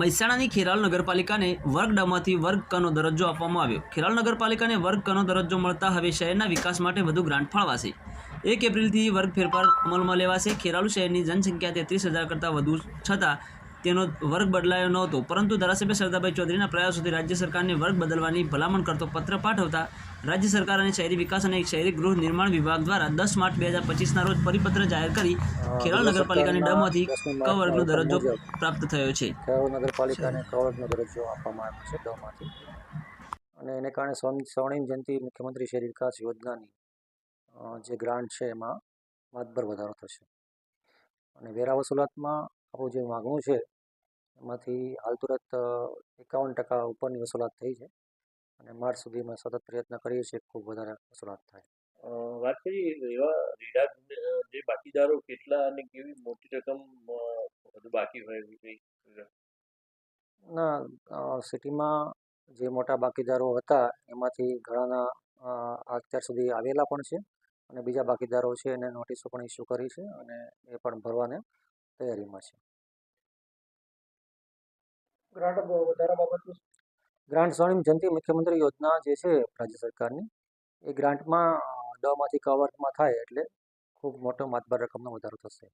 મહેસાણાની ખેરાલ નગરપાલિકાને વર્ગ ડમાંથી વર્ગ કનો દરજ્જો આપવામાં આવ્યો. ખેરાલ નગરપાલિકાને વર્ગ કનો દરજ્જો મળતા હવે શહેરના વિકાસ માટે વધુ ગ્રાન્ટ ફાળવાશે. એક એપ્રિલથી વર્ગ ફેરફાર અમલમાં લેવાશે. ખેરાલુ શહેરની જનસંખ્યા તેત્રીસ હજાર કરતાં વધુ છતાં તેનો વર્ગ બદલાયો નહોતો. પરંતુ ધારાસભ્ય સરદારભાઈ ચૌધરીના પ્રયાસોથી રાજ્ય સરકારને વર્ગ બદલવાની ભલામણ કરતો પત્ર પાઠવતા રાજ્ય સરકાર અને શહેરી વિકાસ અને શહેરી ગૃહ નિર્માણ વિભાગ દ્વારા દસ માર્ચ બે હજાર પચીસના રોજ પરિપત્ર જાહેર કરી ખેરાલ નગરપાલિકાને ડમોથી ક વર્ગનો દરજ્જો પ્રાપ્ત થયો છે. ખેરાલુ નગરપાલિકાને કવર્ગનો દરજ્જો આપવામાં આવ્યો છે ડમાંથી અને એને કારણે સ્વર્ણ સ્વર્ણિમ જયંતિ મુખ્યમંત્રી શહેરી વિકાસ યોજનાની જે ગ્રાન્ટ છે એમાં માતબર વધારો થશે. અને વેરા વસૂલાતમાં આપણું જે માગણું છે એમાંથી હાલ તુરત એકાવન ટકા ઉપરની વસૂલાત થઈ છે અને માર્ચ સુધીમાં સતત પ્રયત્ન કરીએ છીએ ખૂબ વધારે વસૂલાત થાય. વાત કરીએ એવા રીડા જે બાકીદારો કેટલા અને કેવી મોટી રકમ બાકી હોય ના સિટીમાં જે મોટા બાકીદારો હતા એમાંથી ઘણાના અત્યાર સુધી આવેલા પણ છે અને બીજા બાકીદારો છે એને નોટિસો પણ ઇસ્યુ કરી છે અને એ પણ ભરવાને તૈયારીમાં છે. ગ્રાન્ટ વધારા બાબતનું ગ્રાન્ટ સ્વર્ણિમ જયંતિ મુખ્યમંત્રી યોજના જે છે રાજ્ય સરકારની, એ ગ્રાન્ટમાં દમાંથી કવર્કમાં થાય એટલે ખૂબ મોટો માતબર રકમનો વધારો થશે.